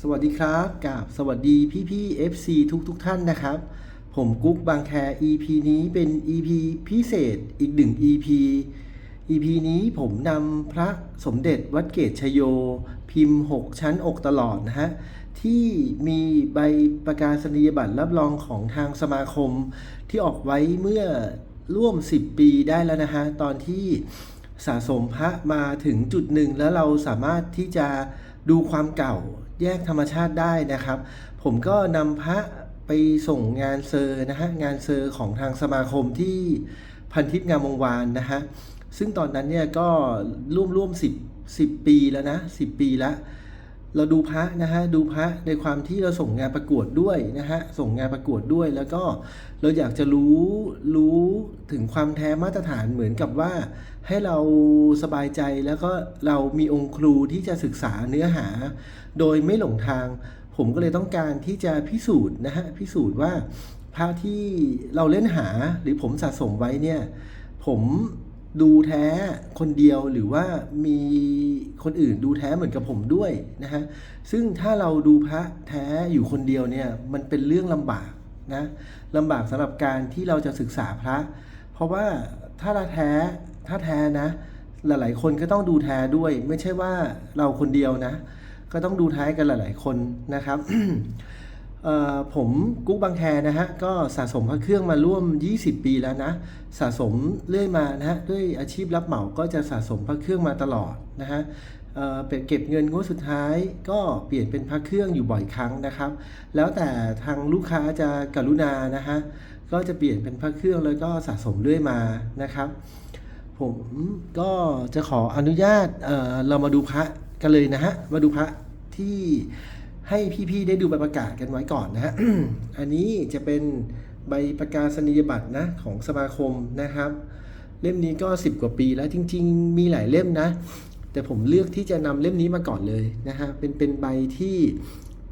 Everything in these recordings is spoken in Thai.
สวัสดีครับกับสวัสดีพี่พี่ FC ทุกทุกท่านนะครับ ผมกุ๊กบางแค EP นี้เป็น EP พิเศษอีกหนึ่ง EP EP นี้ผมนำพระสมเด็จวัดเกตชโย พิมพ์ 6 ชั้นอกตลอดนะฮะ ที่มีใบประกาศนียบัตรรับรองของทางสมาคม ที่ออกไว้เมื่อร่วม 10 ปีได้แล้วนะฮะ ตอนที่สะสมพระมาถึงจุดหนึ่งแล้วเราสามารถที่จะดูความเก่า แยกธรรมชาติได้นะครับ ผมก็นำพระไปส่งงานเซอร์นะฮะงานเซอร์ของทางสมาคมที่พันทิพย์งามวงวานนะฮะซึ่งตอนนั้นเนี่ยก็ร่วมร่วมสิบสิบปีแล้วนะสิบปีแล้ว เราดูพระนะฮะดูพระในความที่เราส่งงานประกวดด้วยนะฮะส่งงานประกวดด้วย แล้วก็เราอยากจะรู้รู้ถึงความแท้มาตรฐานเหมือนกับว่า ให้เราสบายใจแล้วก็เรามีองค์ครูที่จะศึกษาเนื้อหา โดยไม่หลงทาง ผมก็เลยต้องการที่จะพิสูจน์นะฮะพิสูจน์ว่าพระที่เราเล่นหาหรือผมสะสมไว้เนี่ยผม ดูแท้คนเดียวหรือว่ามีคนอื่นดูแท้เหมือนกับผมด้วยนะฮะซึ่งถ้าเราดูพระแท้อยู่คนเดียวเนี่ยมันเป็นเรื่องลำบากนะลำบากสำหรับการที่เราจะศึกษาพระ เพราะว่าถ้าเราแท้ถ้าแท้นะ หลายๆ คนก็ต้องดูแท้ด้วย ไม่ใช่ว่าเราคนเดียวนะ ก็ต้องดูแท้กันหลาย ๆ คนนะครับ ผมกุ๊กบางแคนะฮะก็สะสมพระเครื่องมาร่วม 20 ปีแล้วนะ สะสมเรื่อยมานะฮะด้วยอาชีพรับเหมาก็จะสะสมพระเครื่องมาตลอดนะฮะเป็นเก็บเงินงวดสุดท้ายก็เปลี่ยนเป็นพระเครื่องอยู่บ่อยครั้งนะครับ แล้วแต่ทางลูกค้าจะกรุณานะฮะก็จะเปลี่ยนเป็นพระเครื่องแล้วก็สะสมเรื่อยมานะครับ ผมก็จะขออนุญาตเเรามาดูพระกันเลยนะฮะมาดูพระที่ ให้พี่ๆได้ดูใบประกาศกันไว้ก่อนนะฮะ อันนี้จะเป็นใบประกาศนียบัตรนะของสมาคมนะครับ เล่มนี้ก็ 10 กว่าปีแล้วจริง ๆ มีหลายเล่มนะ แต่ผมเลือกที่จะนำเล่มนี้มาก่อนเลยนะฮะ เป็นเป็นใบที่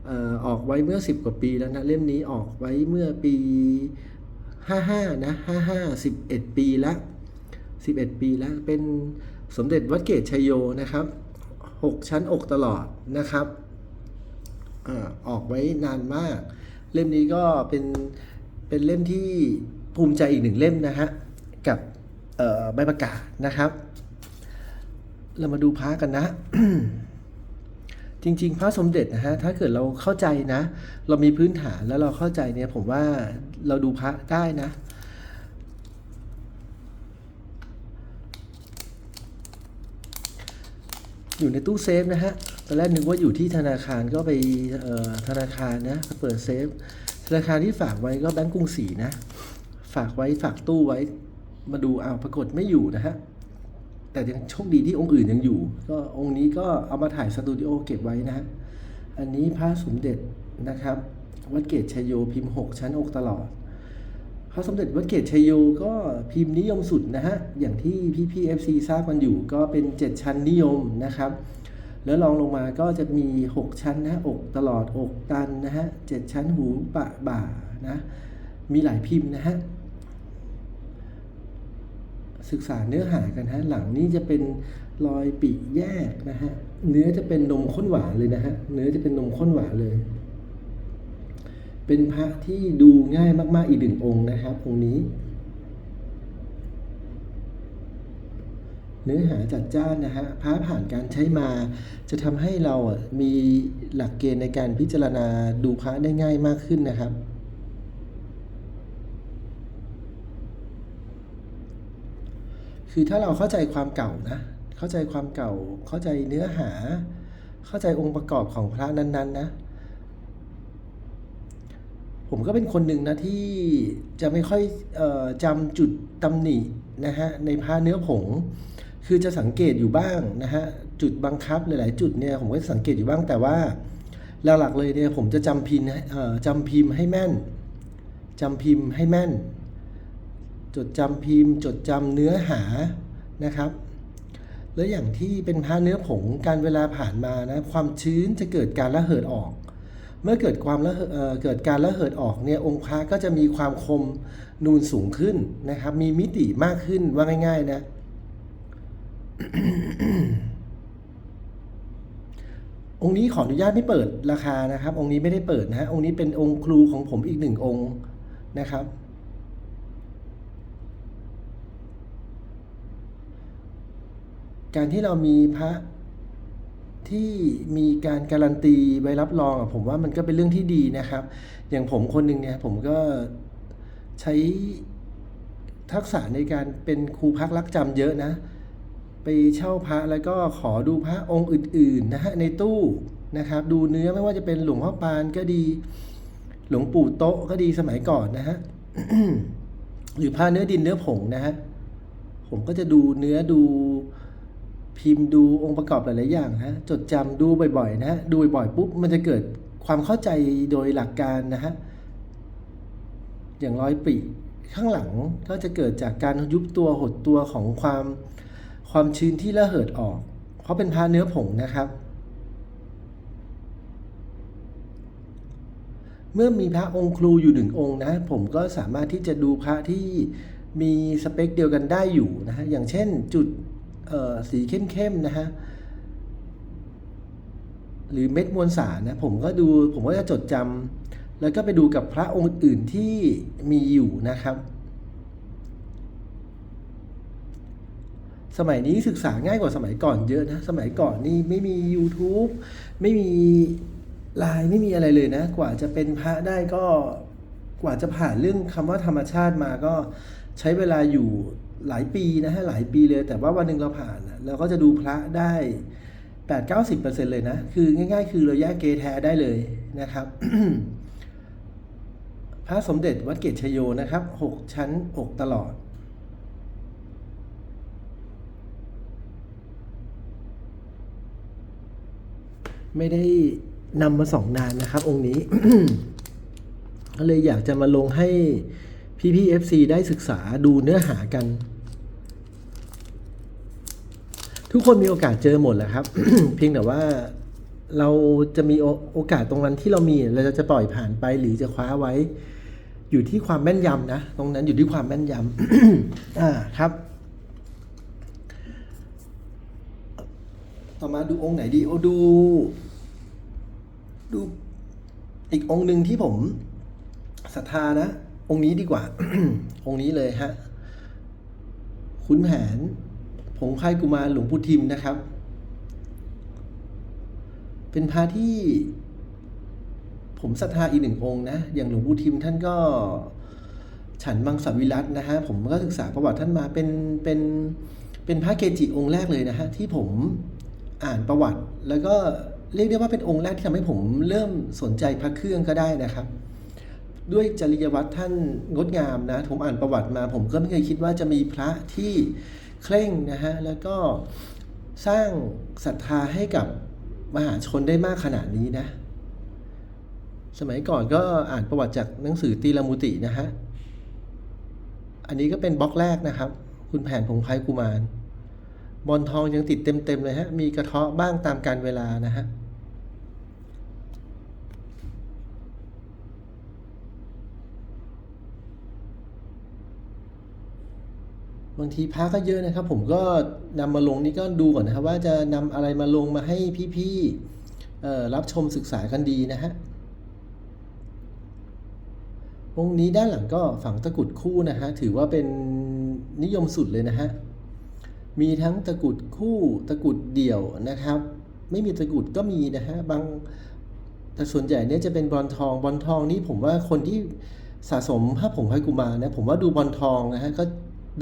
ออออกไว้เมื่อ 10 กว่าปีแล้วนะ เล่มนี้ออกไว้เมื่อปี 55 นะ 55 11 ปีละ 11 ปีแล้ว เป็นสมเด็จวัดเกตชัยโยนะครับ 6 ชั้นอกตลอดนะครับ ออกไว้นานมาก เล่มนี้ก็เป็นเป็นเล่มที่ภูมิใจอีกหนึ่งเล่มนะฮะ กับใบประกาศนะครับ เรามาดูพระกันนะ จริง ๆ พระสมเด็จนะฮะ ถ้าเกิดเราเข้าใจนะ เรามีพื้นฐานแล้วเราเข้าใจเนี่ยผมว่าเราดูพระได้นะอยู่ในตู้เซฟนะฮะ อนแรกนึกว่าอยู่ที่ธนาคารก็ไปธนาคารนะเปิดเซฟ ธนาคารที่ฝากไว้ก็แบงก์กรุงศรีนะ ฝากไว้ฝากตู้ไว้มาดูเอาปรากฏไม่อยู่นะฮะ แต่ยังโชคดีที่องค์อื่นยังอยู่ ก็องค์นี้ก็เอามาถ่ายสตูดิโอเก็บไว้นะฮะ อันนี้พระสมเด็จนะครับ วัดเกตชัยโยพิมพ์ 6 ชั้นอกตลอด พระสมเด็จวัดเกตชัยโยก็พิมพ์นิยมสุดนะฮะ อย่างที่พี่พีเอฟซีทราบกันอยู่ก็เป็น 7 ชั้นนิยมนะครับ แล้วรองลงมาก็จะมี 6 ชั้นนะอกตลอดอกตันนะฮะเจ็ดชั้นหูปะบ่านะมีหลายพิมพ์นะฮะศึกษาเนื้อหากันฮะหลังนี้จะเป็นรอยปีกแยกนะฮะเนื้อจะเป็นนมข้นหวานเลยนะฮะเนื้อจะเป็นนมข้นหวานเลย เป็นพระที่ดูง่ายมากๆอีกหนึ่งองค์นะครับองค์นี้ เนื้อหาจัดจ้านนะฮะพระผ่านการใช้มา จะทำให้เรามีหลักเกณฑ์ในการพิจารณาดูพระได้ง่ายมากขึ้นนะครับ คือถ้าเราเข้าใจความเก่านะ เข้าใจความเก่า เข้าใจเนื้อหา เข้าใจองค์ประกอบของพระนั้นๆนะผมก็เป็นคนหนึ่งนะที่จะไม่ค่อยออจำจุดตำหนินะฮะในผ้าเนื้อผง คือจะสังเกตอยู่บ้างนะฮะจุดบังคับหลาย ๆ จุดเนี่ยผมก็สังเกตอยู่บ้างแต่ว่าหลักๆเลยเนี่ยผมจะจำพิมพ์ให้เอ่อจำพิมพ์ให้แม่นจำพิมพ์ให้แม่น จดจำพิมพ์ จดจำเนื้อหานะครับ แล้วอย่างที่เป็นผ้าเนื้อผงการเวลาผ่านมานะความชื้นจะเกิดการระเหิดออก เมื่อเกิดความระเหเอ่อเกิดการระเหิดออกเนี่ยองค์พระก็จะมีความคมนูนสูงขึ้นนะครับ มีมิติมากขึ้นว่าง่าย ๆ นะ องค์นี้ขออนุญาตไม่เปิดราคานะครับ องค์นี้ไม่ได้เปิดนะฮะองค์นี้เป็นองค์ครูของผมอีกหนึ่งองค์นะครับ การที่เรามีพระที่มีการการันตีใบรับรองอะผมว่ามันก็เป็นเรื่องที่ดีนะครับ อย่างผมคนหนึ่งเนี่ยผมก็ใช้ทักษะในการเป็นครูพักรักจำเยอะนะ ไปเช่าพระแล้วก็ขอดูพระองค์อื่นๆนะฮะในตู้นะครับดูเนื้อไม่ว่าจะเป็นหลวงพ่อปานก็ดี หลวงปู่โต๊ะก็ดีสมัยก่อนนะฮะหรือพระเนื้อดินเนื้อผงนะฮะผมก็จะดูเนื้อดูพิมพ์ดูองค์ประกอบหลายๆอย่างนะจดจำดูบ่อยๆนะฮะดูบ่อยๆปุ๊บมันจะเกิดความเข้าใจโดยหลักการนะฮะอย่างรอยปริข้างหลังก็จะเกิดจากการยุบตัวหดตัวของความ ความชื้นที่ระเหิดออก เพราะเป็นพระเนื้อผงนะครับ เมื่อมีพระองค์ครูอยู่หนึ่งองค์นะ ผมก็สามารถที่จะดูพระที่มีสเปคเดียวกันได้อยู่นะฮะ อย่างเช่นจุดสีเข้มๆนะฮะหรือเม็ดมวลสารนะผมก็ดูผมก็จะจดจำแล้วก็ไปดูกับพระองค์อื่นที่มีอยู่นะครับ สมัยนี้ศึกษาง่ายกว่าสมัยก่อนเยอะนะ สมัยก่อนนี่ไม่มี YouTube ไม่มีไลน์ไม่มีอะไรเลยนะ กว่าจะเป็นพระได้ก็กว่าจะผ่านเรื่องคำว่าธรรมชาติมาก็ใช้เวลาอยู่หลายปีนะฮะหลายปีเลย แต่ว่าวันหนึ่งเราผ่านเราก็จะดูพระได้8 9 0เลยนะ คือง่าย ๆ คือเราแยกเกแท้ได้เลยนะครับ พระสมเด็จวัดเกตชโยนะครับ6ชั้นอกตลอด ไม่ได้นำมาสองนานนะครับ องค์นี้ ก็เลยอยากจะมาลงให้พี่พี่ FC ได้ศึกษาดูเนื้อหากัน ทุกคนมีโอกาสเจอหมดแหละครับ เพียงแต่ว่าเราจะมีโอโอกาสตรงนั้นที่เรามีเราจะปล่อยผ่านไปหรือจะคว้าไว้ อยู่ที่ความแม่นยำนะ ตรงนั้นอยู่ที่ความแม่นยำอ่าครับ ต่อมาดูองค์ไหนดีโอ้ดู ดู อีกองค์หนึ่งที่ผมศรัทธานะ องค์นี้ดีกว่า องค์นี้เลยฮะขุนแผนผงพายกุมารหลวงปู่ทิมนะครับ เป็นพระที่ผมศรัทธาอีกหนึ่งองค์นะ อย่างหลวงปู่ทิมท่านก็ฉันมังสวิรัตนะฮะ ผมก็ศึกษาประวัติท่านมาเป็นเป็นเป็นพระเกจิองค์แรกเลยนะฮะ ที่ผม อ่านประวัติ แล้วก็เรียกได้ว่าเป็นองค์แรกที่ทำให้ผมเริ่มสนใจพระเครื่องก็ได้นะครับ ด้วยจริยวัตรท่านงดงามนะผมอ่านประวัติมา ผมก็ไม่เคยคิดว่าจะมีพระที่เคร่งนะฮะแล้วก็สร้างศรัทธาให้กับมหาชนได้มากขนาดนี้นะ สมัยก่อนก็อ่านประวัติจากหนังสือตีลามุตินะฮะ อันนี้ก็เป็นบล็อกแรกนะครับ คุณแผนพงไพกุมาร บอลทองยังติดเต็มๆเลยฮะ มีกระเทาะบ้างตามการเวลานะฮะ บางทีพระก็เยอะนะครับ ผมก็นำมาลงนี่ก็ดูก่อนนะครับ ว่าจะนำอะไรมาลงมาให้พี่ๆรับชมศึกษากันดีนะฮะองค์นี้ด้านหลังก็ฝังตะกุดคู่นะฮะ ถือว่าเป็นนิยมสุดเลยนะฮะ มีทั้งตะกรุดคู่ตะกรุดเดี่ยวนะครับ ไม่มีตะกรุดก็มีนะฮะบางแต่ส่วนใหญ่เนี่ยจะเป็นบอลทองบอลทองนี่ผมว่าคนที่สะสมผ้าผงพายกุมารนะผมว่าดูบอลทองนะฮะก็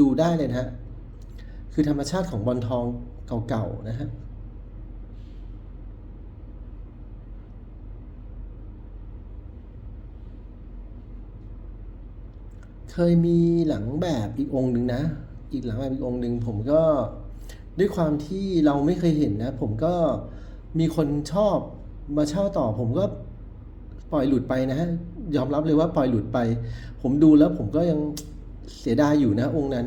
ดูได้เลยนะฮะคือธรรมชาติของบอลทองเก่าๆนะฮะเคยมีหลังแบบอีกองหนึ่งนะ อีกหลังแบบอีกองค์หนึ่งผมก็ด้วยความที่เราไม่เคยเห็นนะ ผมก็มีคนชอบมาเช่าต่อ ผมก็ปล่อยหลุดไปนะฮะยอมรับเลยว่าปล่อยหลุดไป ผมดูแล้วผมก็ยังเสียดายอยู่นะองค์นั้น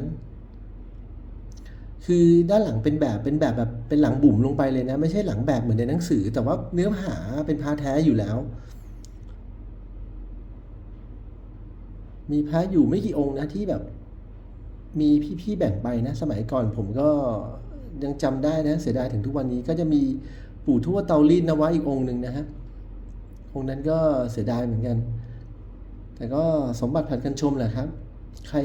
คือด้านหลังเป็นแบบเป็นแบบแบบเป็นหลังบุ๋มลงไปเลยนะ ไม่ใช่หลังแบบเหมือนในหนังสือ แต่ว่าเนื้อหาเป็นพาแท้อยู่แล้ว มีพระอยู่ไม่กี่องค์นะที่แบบ มีพี่ๆแบ่งไปนะ สมัยก่อนผมก็ยังจำได้นะ เสียดายถึงทุกวันนี้ก็จะมีปู่ทวดเตารีดนวะอีกองค์หนึ่งนะฮะองค์นั้นก็เสียดายเหมือนกัน แต่ก็สมบัติผัดกันชมแหละครับ ใคร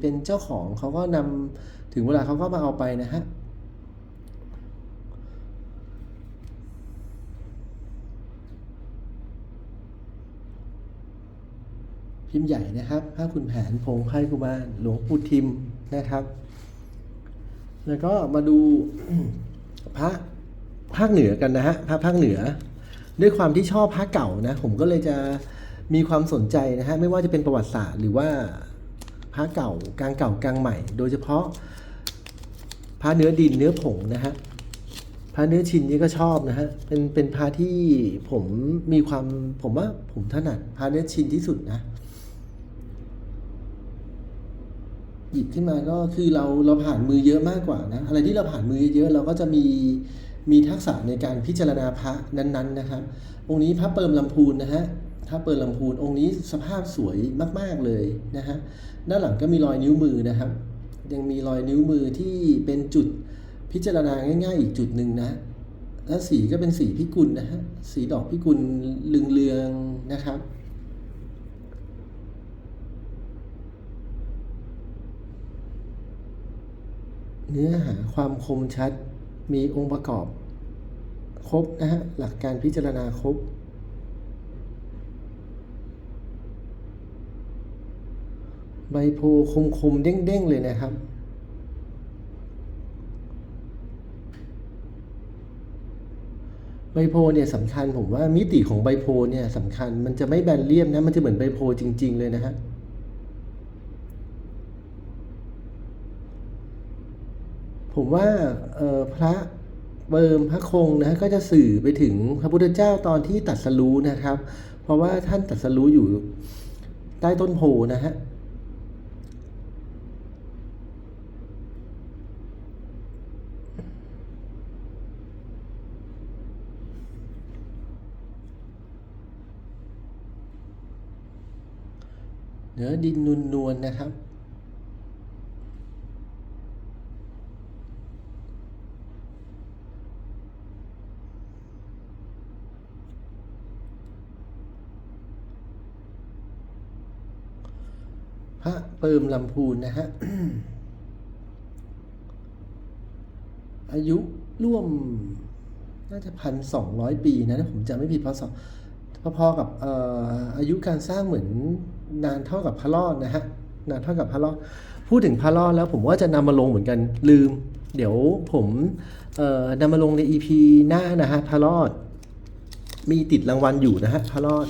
เป็นเจ้าของเขาก็นำถึงเวลาเขาก็มาเอาไปนะฮะพิมพ์ใหญ่นะครับพระคุณแผนพงไพ่กุมารหลวงปู่ทิม นะครับ แล้วก็มาดูพระภาคเหนือกันนะฮะพระภาคเหนือ ด้วยความที่ชอบพระเก่านะ ผมก็เลยจะมีความสนใจนะฮะไม่ว่าจะเป็นประวัติศาสตร์หรือว่าพระเก่ากลางเก่ากลางใหม่ โดยเฉพาะพระเนื้อดินเนื้อผงนะฮะพระเนื้อชินนี่ก็ชอบนะฮะเป็นเป็นพระที่ผมมีความผมว่าผมถนัดพระเนื้อชินที่สุดนะ หยิบขึ้นมาก็คือเราเราผ่านมือเยอะมากกว่านะอะไรที่เราผ่านมือเยอะเราก็จะมีมีทักษะในการพิจารณาพระนั้นๆนะครับ องค์นี้พระเปิมลำพูนนะฮะพระเปิมลำพูนองค์นี้สภาพสวยมาก ๆเลยนะฮะด้านหลังก็มีรอยนิ้วมือนะครับ ยังมีรอยนิ้วมือที่เป็นจุดพิจารณาง่าย ๆ อีกจุดหนึ่งนะและสีก็เป็นสีพิกุลนะฮะสีดอกพิกุลเลืองๆนะครับ เนื้อหาความคมชัด มีองค์ประกอบ ครบนะฮะ หลักการพิจารณาครบ ใบโพคมคมๆเด้งๆ เลยนะครับใบโพเนี่ยสำคัญผมว่ามิติของใบโพเนี่ยสำคัญมันจะไม่แบนเลี่ยมนะมันจะเหมือนใบโพจริง ๆ เลยนะฮะ ผมว่าพระเบิมพระคงนะก็จะสื่อไปถึงพระพุทธเจ้าตอนที่ตรัสรู้นะครับ เพราะว่าท่านตรัสรู้อยู่ใต้ต้นโพนะฮะเนื้อดินนุนนวลๆนะครับ ระเปิมลำพูนนะฮะ อายุร่วมน่าจะพันสองร้อยปีนะผมจำไม่ผิดพศพอๆกับเอ่ออายุการสร้างเหมือนนานเท่ากับพระรอดนะฮะนานเท่ากับพระรอดพูดถึงพระรอดแล้วผมว่าจะนำมาลงเหมือนกันลืม เดี๋ยวผมเอ่อนำมาลงใน EP หน้านะฮะพระรอด มีติดรางวัลอยู่นะฮะพระรอด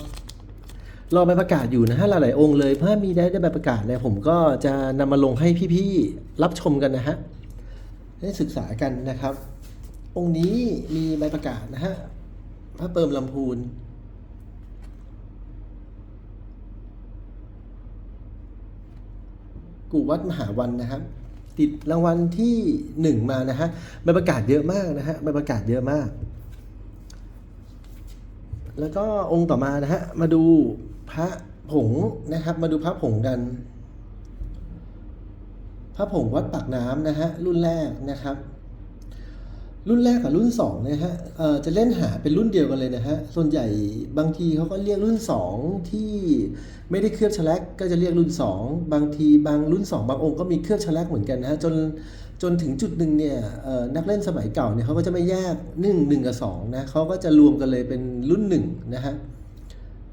รอใบประกาศอยู่นะฮะหลายๆองค์เลยเพื่อมีได้ได้ใบประกาศเนี่ยผมก็จะนำมาลงให้พี่ๆรับชมกันนะฮะได้ศึกษากันนะครับ องค์นี้มีใบประกาศนะฮะพระเปิมลำพูนกูวัดมหาวันนะครับ ติดรางวัลที่หนึ่งมานะฮะใบประกาศเยอะมากนะฮะใบประกาศเยอะมาก แล้วก็องค์ต่อมานะฮะมาดู พระผงนะครับ มาดูพระผงกัน พระผงวัดปากน้ำนะฮะรุ่นแรกนะครับ รุ่นแรกกับรุ่นสองนะฮะจะเล่นหาเป็นรุ่นเดียวกันเลยนะฮะส่วนใหญ่บางทีเขาก็เรียกรุ่นสองที่ไม่ได้เคลือบฉลกก็จะเรียกรุ่นสองบางทีบางรุ่นสองบางองค์ก็มีเคลือบฉลกเหมือนกันนะฮะจนจนถึงจุดหนึ่งเนี่ยนักเล่นสมัยเก่าเนี่ยเขาก็จะไม่แยกหนึ่งหนึ่งกับสองนะเขาก็จะรวมกันเลยเป็นรุ่นหนึ่งนะฮะ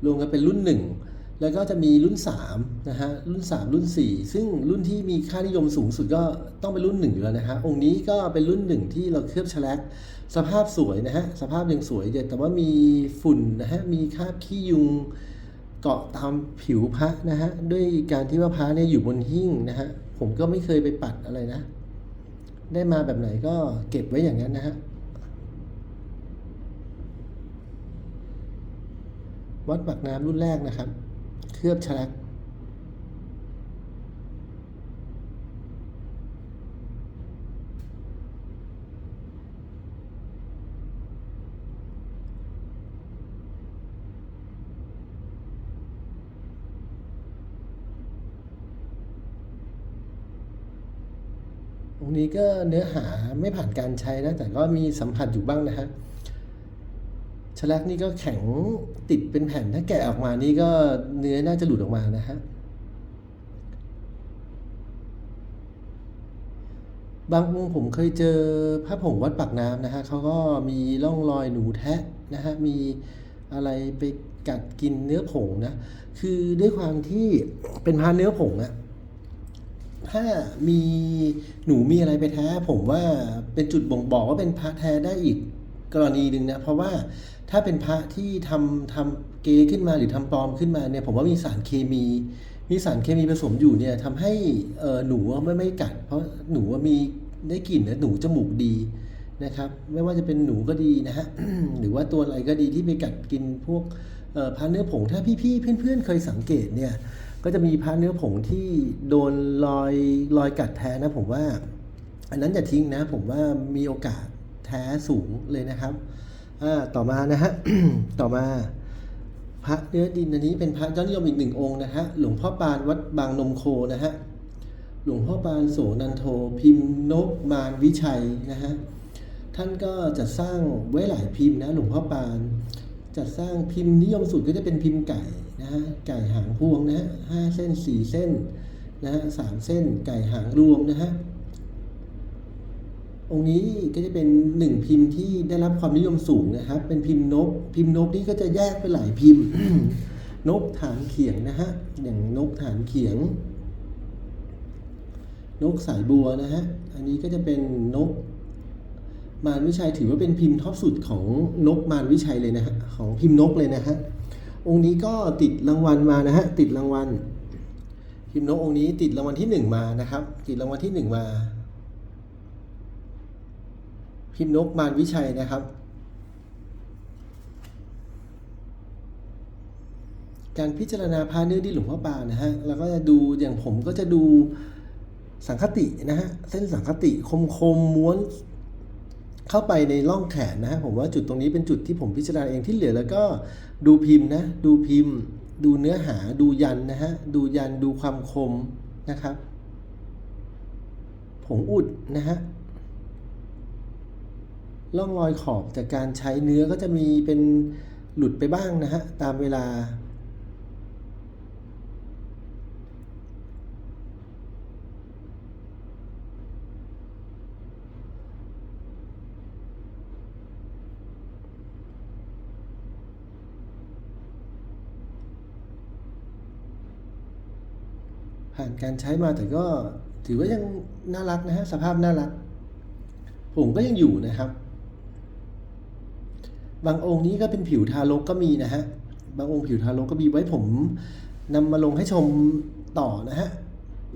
รวมกันเป็นรุ่น 1 แล้วก็จะมีรุ่น3นะฮะรุ่น 3 รุ่น 4 ซึ่งรุ่นที่มีค่านิยมสูงสุดก็ต้องเป็นรุ่น 1 อยู่แล้วนะฮะองค์นี้ก็เป็นรุ่น 1 ที่เราเคลือบฉลกสภาพสวยนะฮะสภาพยังสวยแต่ว่ามีฝุ่นนะฮะมีคราบขี้ยุงเกาะตามผิวพระนะฮะด้วยการที่ว่าพระเนี่ยอยู่บนหิ้งนะฮะผมก็ไม่เคยไปปัดอะไรนะ ได้มาแบบไหนก็เก็บไว้อย่างนั้นนะฮะ วัดปากน้ำรุ่นแรกนะครับ เคลือบฉลักตรงนี้ก็เนื้อหาไม่ผ่านการใช้นะ แต่ก็มีสัมผัสอยู่บ้างนะฮะ ฉลักนี่ก็แข็งติดเป็นแผ่นถ้าแกะออกมานี่ก็เนื้อน่าจะหลุดออกมานะฮะบางองค์ผมเคยเจอพระผงวัดปากน้ำนะฮะเขาก็มีร่องรอยหนูแทะนะฮะมีอะไรไปกัดกินเนื้อผงนะคือด้วยความที่เป็นพระเนื้อผงอะถ้ามีหนูมีอะไรไปแท้ผมว่าเป็นจุดบ่งบอกว่าเป็นพระแท้ได้อีก กรณีหนึ่งนะ เพราะว่าถ้าเป็นพระที่ทำทำเกขึ้นมาหรือทำปลอมขึ้นมาเนี่ยผมว่ามีสารเคมีมีสารเคมีผสมอยู่เนี่ยทำให้เออหนูไม่ไม่กัด เพราะหนูมีได้กลิ่นนะหนูจมูกดีนะครับ ไม่ว่าจะเป็นหนูก็ดีนะฮะหรือว่าตัวอะไรก็ดีที่ไปกัดกินพวกเอ่อพาเนื้อผงถ้าพี่ๆเพื่อนๆเคยสังเกตเนี่ยก็จะมีพาเนื้อผงที่โดนรอยรอยกัดแท้นะผมว่า อันนั้นอย่าทิ้งนะ ผมว่ามีโอกาส ท้สูงเลยนะครับต่อมานะฮะต่อมา พระเนื้อดินอันนี้เป็นพระยอดนิยมอีกหนึ่งองค์นะฮะหลวงพ่อปานวัดบางนมโคนะฮะหลวงพ่อปานโสนันโทพิมพ์นกมารวิชัยนะฮะท่านก็จะสร้างไว้หลายพิมพ์นะหลวงพ่อปาน จัดสร้างพิมพ์นิยมสุดก็จะเป็นพิมพ์ไก่นะฮะไก่หางพวงนะฮะห้าเส้นสี่เส้นนะฮะสามเส้นไก่หางรวมนะฮะ องค์นี้ก็จะเป็นหนึ่งพิมพ์ที่ได้รับความนิยมสูงนะครับ เป็นพิมพ์นก พิมพ์นกนี่ก็จะแยกไปหลายพิมพ์ นกฐานเขียงนะฮะ อย่างนกฐานเขียง นกสายบัวนะฮะ อันนี้ก็จะเป็นนก มารวิชัยถือว่าเป็นพิมพ์ท็อปสุดของนกมารวิชัยเลยนะฮะ ของพิมพ์นกเลยนะฮะ องค์นี้ก็ติดรางวัลมานะฮะ ติดรางวัล พิมพ์นกองค์นี้ติดรางวัลที่หนึ่งมานะครับ ติดรางวัลที่หนึ่งมา พิมพ์นกมารวิชัยนะครับ การพิจารณาพาเนื้อดินหลวงพ่อปานะฮะแล้วก็จะดูอย่างผมก็จะดูสังคตินะฮะเส้นสังคติคมคมม้วนเข้าไปในร่องแขนนะฮะผมว่าจุดตรงนี้เป็นจุดที่ผมพิจารณาเองที่เหลือแล้วก็ดูพิมพ์นะดูพิมพ์ ดูเนื้อหาดูยันนะฮะดูยันดูความคมนะครับผงอุดนะฮะ ร่องรอยขอบจากการใช้เนื้อก็จะมีเป็นหลุดไปบ้างนะฮะ ตามเวลา ผ่านการใช้มาแต่ก็ถือว่ายังน่ารักนะฮะ สภาพน่ารัก ผมก็ยังอยู่นะครับ บางองค์นี้ก็เป็นผิวทารกก็มีนะฮะ บางองค์ผิวทารกก็มีไว้ผมนำมาลงให้ชมต่อนะฮะ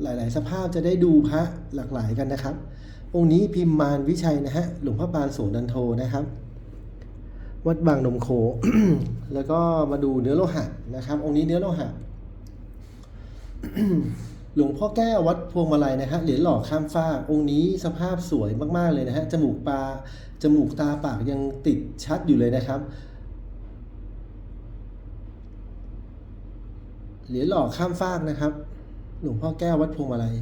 หลายๆ สภาพจะได้ดูพระหลากหลายกันนะครับ องค์นี้พิมพ์มารวิชัยนะฮะ หลวงพ่อปานโสนันโทนะครับ วัดบางนมโค แล้วก็มาดูเนื้อโลหะนะครับ องค์นี้เนื้อโลหะ หลวงพ่อแก้ววัดพวงมาลัยนะฮะเหรียญหล่อข้ามฟากองค์นี้สภาพสวยมากๆเลยนะฮะจมูกปลาจมูกตาปากยังติดชัดอยู่เลยนะครับเหรียญหล่อข้ามฟากนะครับ หลวงพ่อแก้ววัดพวงมาลัย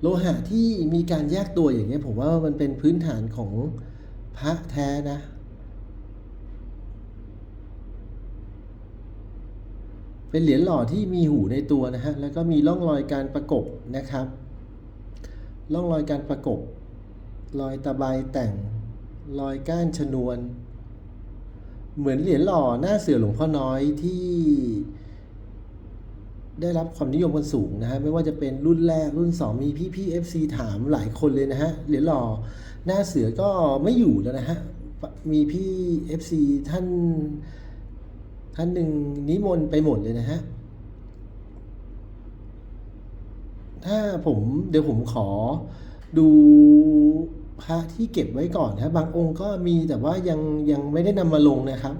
โลหะที่มีการแยกตัวอย่างเงี้ยผมว่ามันเป็นพื้นฐานของพระแท้นะ เป็นเหรียญหล่อที่มีหูในตัวนะฮะ แล้วก็มีร่องรอยการประกบนะครับ ร่องรอยการประกบ รอยตะไบแต่ง รอยก้านชนวน เหมือนเหรียญหล่อหน้าเสือหลวงพ่อน้อยที่ ได้รับความนิยมกันสูงนะฮะ ไม่ว่าจะเป็นรุ่นแรกรุ่น 2 มีพี่พี่ๆ FC ถามหลายคนเลยนะฮะ เหรียญหล่อหน้าเสือก็ไม่อยู่แล้วนะฮะ มีพี่ FC ท่าน ท่านหนึ่งนิมนต์ไปหมดเลยนะฮะ ถ้าผมเดี๋ยวผมขอดูพระที่เก็บไว้ก่อนนะ บางองค์ก็มีแต่ว่ายังยังไม่ได้นำมาลงนะครับ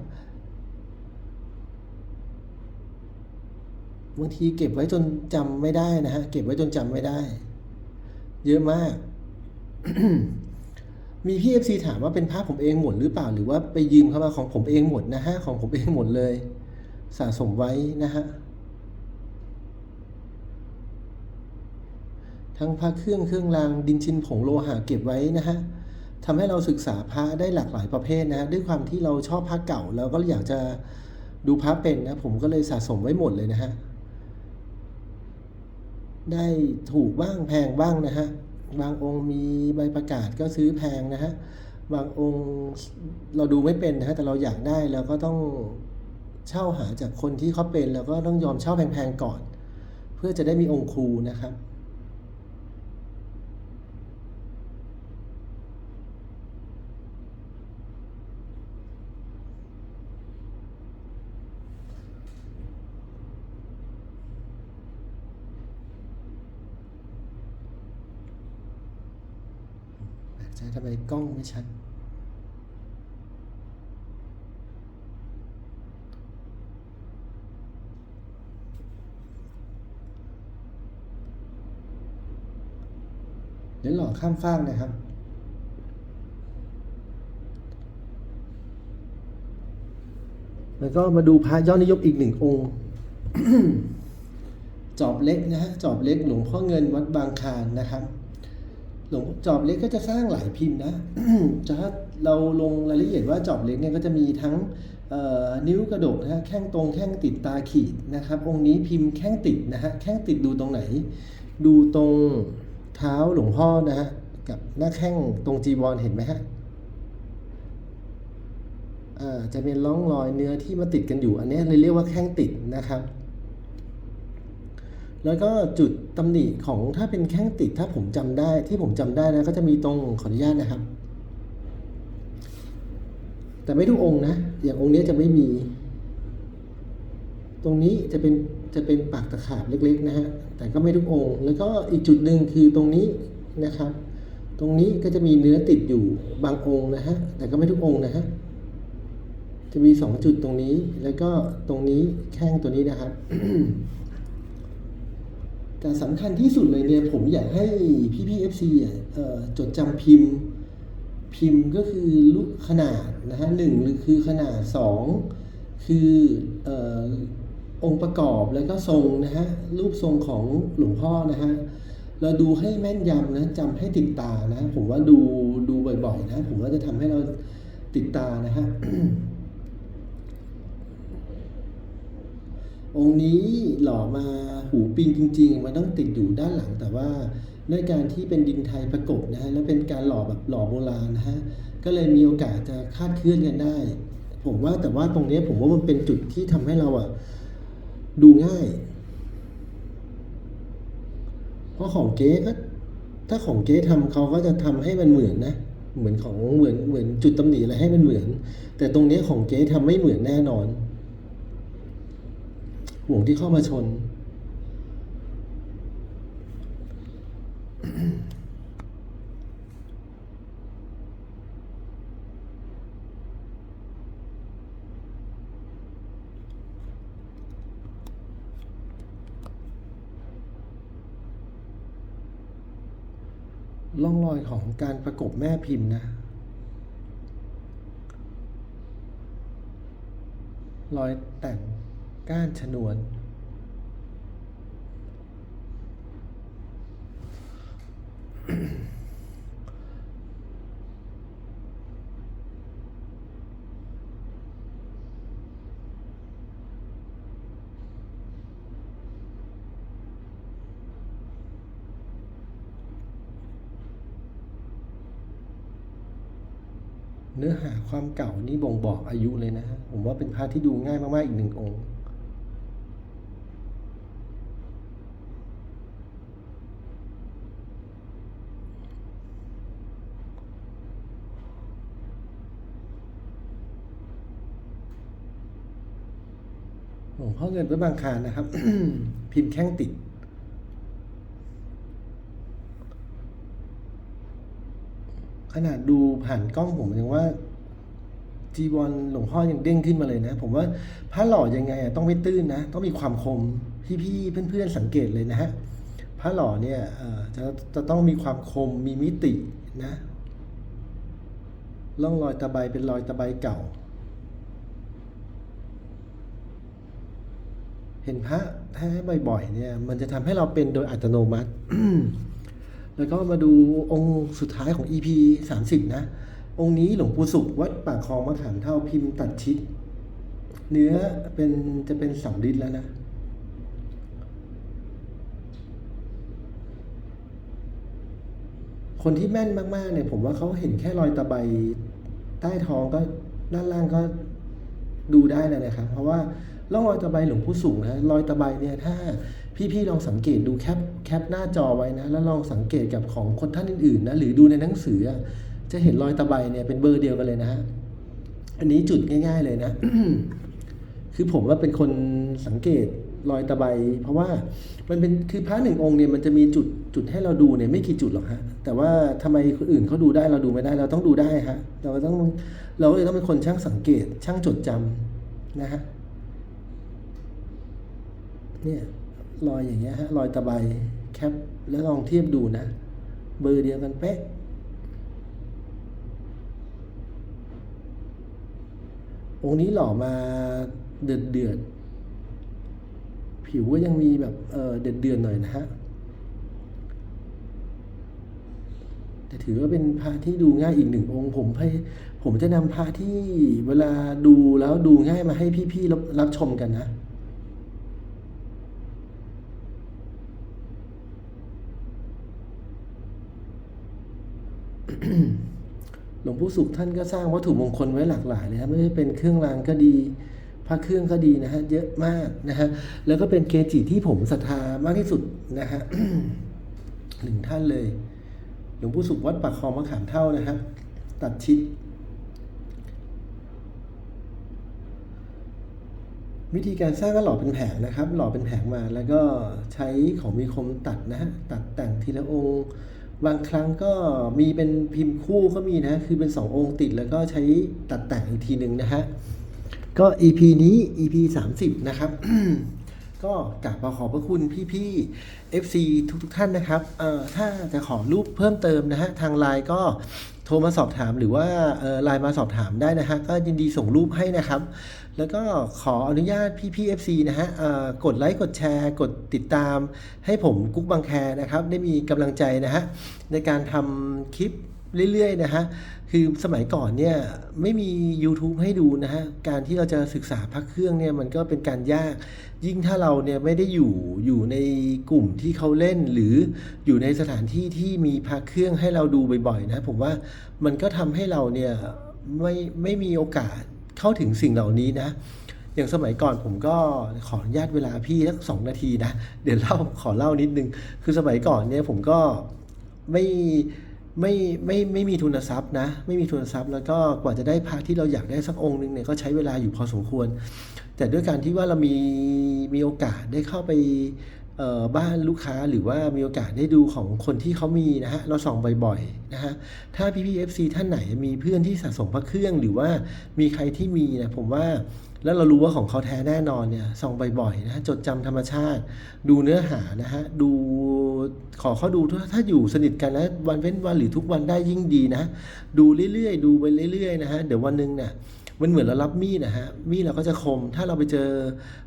บางทีเก็บไว้จนจำไม่ได้นะฮะ เก็บไว้จนจำไม่ได้ เยอะมาก มีพี่เอฟซีถามว่าเป็นภาพผมเองหมดหรือเปล่าหรือว่าไปยืมเข้ามาของผมเองหมดนะฮะของผมเองหมดเลย สะสมไว้นะฮะทั้งพระเครื่องเครื่องรางดินชินผงโลหะเก็บไว้นะฮะทำให้เราศึกษาพระได้หลากหลายประเภทนะฮะด้วยความที่เราชอบพระเก่าแล้วก็อยากจะดูพระเป็นนะผมก็เลยสะสมไว้หมดเลยนะฮะได้ถูกบ้างแพงบ้างนะฮะ บางองค์มีใบประกาศก็ซื้อแพงนะฮะ บางองค์เราดูไม่เป็นนะฮะแต่เราอยากได้เราก็ต้องเช่าหาจากคนที่เขาเป็น แล้วก็ต้องยอมเช่าแพงๆก่อน เพื่อจะได้มีองค์ครูนะครับ แปลกใจทำ ไมกล้องไม่ชัด เดี๋ยวหล่อข้ามฟากนะครับ แล้วก็มาดูพระยอดนิยมอีกหนึ่งองค์จอบเล็กนะฮะจอบเล็กหลวงพ่อเงินวัดบางคานนะครับ หลวงจอบเล็กก็จะสร้างหลายพิมพ์นะจะถ้าเราลงรายละเอียดว่าจอบเล็กเนี่ยก็จะมีทั้งนิ้วกระดกนะฮะแข้งตรงแข้งติดตาขีดนะครับ องค์นี้พิมพ์แข้งติดนะฮะแข้งติดดูตรงไหน ดูตรงเท้าหลวงพ่อนะฮะกับหน้าแข้งตรงจีวรเห็นไหมฮะจะเป็นร่องรอยเนื้อที่มาติดกันอยู่ อันนี้เลยเรียกว่าแข้งติดนะครับ แล้วก็จุดตำหนิของถ้าเป็นแข้งติดถ้าผมจำได้ที่ผมจำได้นะก็จะมีตรงขออนุญาตนะครับ แต่ไม่ทุกองค์นะ อย่างองค์นี้จะไม่มี ตรงนี้จะเป็นจะเป็นปากตะขาบเล็กๆนะฮะแต่ก็ไม่ทุกองค์ แล้วก็อีกจุดหนึ่งคือตรงนี้นะครับ ตรงนี้ก็จะมีเนื้อติดอยู่บางองค์นะฮะแต่ก็ไม่ทุกองค์นะฮะจะมีสองจุดตรงนี้ แล้วก็ตรงนี้แข้งตัวนี้นะครับ แต่สำคัญที่สุดเลยเนี่ยผมอยากให้พี่พี่เอฟซีจดจำพิมพ์ พิมพ์ก็คือลูกขนาดนะฮะหนึ่งคือขนาดสองคือเอ่อองค์ประกอบแล้วก็ทรงนะฮะรูปทรงของหลวงพ่อนะฮะเราดูให้แม่นยำนะจำให้ติดตานะ ผมว่าดูดูบ่อยๆนะ ผมว่าจะทำให้เราติดตานะฮะ องค์นี้หล่อมาหูปิงจริง ๆ มันต้องติดอยู่ด้านหลังแต่ว่าด้วยการที่เป็นดินไทยประกบนะฮะแล้วเป็นการหล่อแบบหล่อโบราณนะฮะก็เลยมีโอกาสจะคาดเคลื่อนกันได้ ผมว่าแต่ว่าตรงนี้ผมว่ามันเป็นจุดที่ทำให้เราอะดูง่าย เพราะของเก๊ก็ถ้าของเก๊ทำเขาก็จะทำให้มันเหมือนนะ เหมือนของเหมือนเหมือนจุดตำหนิอะไรให้มันเหมือน แต่ตรงนี้ของเก๊ทำไม่เหมือนแน่นอน ห่วงที่เข้ามาชนร่องรอยของการประกบแม่พิมพ์นะรอยแต่ง ก้านชนวน เนื้อหาความเก่านี่บ่งบอกอายุเลยนะฮะผมว่าเป็นพระที่ดูง่ายมาก ๆ อีกหนึ่งองค์ งพ่อเงินพระบางคานนะครับ พิมพ์แข้งติด ขนาดดูผ่านกล้องผมยังว่าจีวรหลวงพ่อยังเด้งขึ้นมาเลยนะ ผมว่าพระหล่อยังไงต้องไม่ตื้นนะ ต้องมีความคมพี่ๆเพื่อนๆสังเกตเลยนะฮะพระหล่อเนี่ยจะจะต้องมีความคมมีมิตินะร่องรอยตะไบเป็นรอยตะไบเก่า เห็นพระแท้บ่อยๆเนี่ยมันจะทำให้เราเป็นโดยอัตโนมัติ แล้วก็มาดูองค์สุดท้ายของ EP 30 นะ องค์นี้หลวงปู่สุขวัดปากคลองมะขามเท่าพิมพ์ตัดชิด เนื้อเป็นจะเป็นสำริดแล้วนะคนที่แม่นมากๆเนี่ยผมว่าเขาเห็นแค่รอยตะไบใต้ท้องก็ด้านล่างก็ดูได้แล้วนะครับ เพราะว่า ร่องรอยตะไบหลวงผู้สูงนะรอยตะไบเนี่ยถ้าพี่ๆลองสังเกตดูแคปแคปหน้าจอไว้นะ แล้วลองสังเกตกับของคนท่านอื่นๆนะหรือดูในหนังสือ จะเห็นรอยตะไบเนี่ยเป็นเบอร์เดียวกันเลยนะฮะอันนี้จุดง่าย ๆเลยนะ คือผมว่าเป็นคนสังเกตรอยตะไบเพราะว่ามันเป็นคือพระหนึ่งองค์เนี่ยมันจะมีจุดจุดให้เราดูเนี่ยไม่กี่จุดหรอกฮะแต่ว่าทำไมคนอื่นเขาดูได้เราดูไม่ได้เราต้องดูได้ฮะเราต้องเราก็เลยต้องเป็นคนช่างสังเกตช่างจดจำนะฮะ เนี่ยรอยอย่างเงี้ยฮะรอยตะไบแคปแล้วลองเทียบดูนะ เบอร์เดียวกันเป๊ะองค์นี้หล่อมาเดือดเดือดผิวก็ยังมีแบบเออเดือดเดือดหน่อยนะฮะแต่ถือว่าเป็นพระที่ดูง่ายอีกหนึ่งองค์ผมให้ผมจะนำพระที่เวลาดูแล้วดูง่ายมาให้พี่ๆรับรับชมกันนะ หลวงปู่สุขท่านก็สร้างวัตถุมงคลไว้หลากหลายเลยครับไม่ว่าเป็นเครื่องรางก็ดีพระเครื่องก็ดีนะฮะเยอะมากนะฮะแล้วก็เป็นเกจิที่ผมศรัทธามากที่สุดนะฮะหนึ่งท่านเลย หลวงปู่สุขวัดปากคลองมะขามเท่านะฮะตัดชิดวิธีการสร้างก็หล่อเป็นแผงนะครับ หล่อเป็นแผงมาแล้วก็ใช้ของมีคมตัดนะฮะตัดแต่งทีละองค์ บางครั้งก็มีเป็นพิมพ์คู่ก็มีนะ คือเป็นสององค์ติดแล้วก็ใช้ตัดแต่งอีกทีหนึ่งนะฮะ ก็ EP นี้ EP 30 นะครับ ก็กราบมาขอบพระคุณพี่ๆ FC ทุกๆท่านนะครับเอ่อถ้าจะขอรูปเพิ่มเติมนะฮะทางไลน์ก็โทรมาสอบถามหรือว่าเอ่อไลน์มาสอบถามได้นะฮะก็ยินดีส่งรูปให้นะครับ แล้วก็ขออนุญาตพี่ๆ FC นะฮะเอ่อกดไลค์กดแชร์ กดติดตาม ให้ผมกุ๊กบางแคนะครับ ได้มีกำลังใจนะฮะในการทำคลิป เรื่อยๆนะฮะ คือสมัยก่อนเนี่ยไม่มี YouTube ให้ดูนะฮะ การที่เราจะศึกษาพักเครื่องเนี่ยมันก็เป็นการยาก ยิ่งถ้าเราเนี่ยไม่ได้อยู่อยู่ในกลุ่มที่เขาเล่น หรืออยู่ในสถานที่ที่มีพักเครื่องให้เราดูบ่อยๆนะผมว่ามันก็ทำให้เราเนี่ยไม่ไม่มีโอกาสเข้าถึงสิ่งเหล่านี้นะอย่างสมัยก่อนผมก็ขออนุญาตเวลาพี่สักสองนาทีนะ เดี๋ยวเล่าขอเล่านิดนึง คือสมัยก่อนเนี่ยผมก็ไม่ ไม่ไม่ไม่มีทุนทรัพย์นะ ไม่มีทุนทรัพย์ แล้วก็กว่าจะได้พระที่เราอยากได้สักองค์หนึ่งเนี่ยก็ใช้เวลาอยู่พอสมควร แต่ด้วยการที่ว่าเรามีมีโอกาสได้เข้าไป บ้านลูกค้าหรือว่ามีโอกาสได้ดูของคนที่เขามีนะฮะเราส่องบ่อยๆนะฮะถ้าพี่พีเอฟซีท่านไหนมีเพื่อนที่สะสมพระเครื่องหรือว่ามีใครที่มีนะผมว่าแล้วเรารู้ว่าของเขาแท้แน่นอนเนี่ยส่องบ่อยๆนะฮะจดจำธรรมชาติ ดูเนื้อหานะฮะดูขอเขาดูถ้าถ้าอยู่สนิทกันแล้ววันเว้นวันหรือทุกวันได้ยิ่งดีนะ ดูเรื่อยๆ ดูไปเรื่อยๆนะฮะเดี๋ยววันหนึ่งเนี่ย มันเหมือนเรารับมีดนะฮะ มีดเราก็จะคม ถ้าเราไปเจอ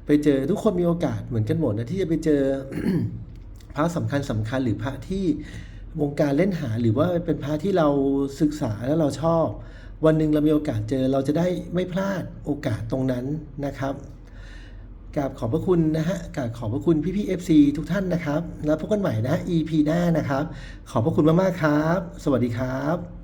ไปเจอทุกคนมีโอกาสเหมือนกันหมดนะที่จะไปเจอพระสำคัญสำคัญหรือพระที่วงการเล่นหาหรือว่าเป็นพระที่เราศึกษาแล้วเราชอบ วันหนึ่งเรามีโอกาสเจอเราจะได้ไม่พลาดโอกาสตรงนั้นนะครับกราบขอบพระคุณนะฮะกราบขอบพระคุณพี่พี่ๆ FC ทุกท่านนะครับ แล้วพบกันใหม่นะ EP หน้านะครับ ขอบพระคุณมากๆครับ สวัสดีครับ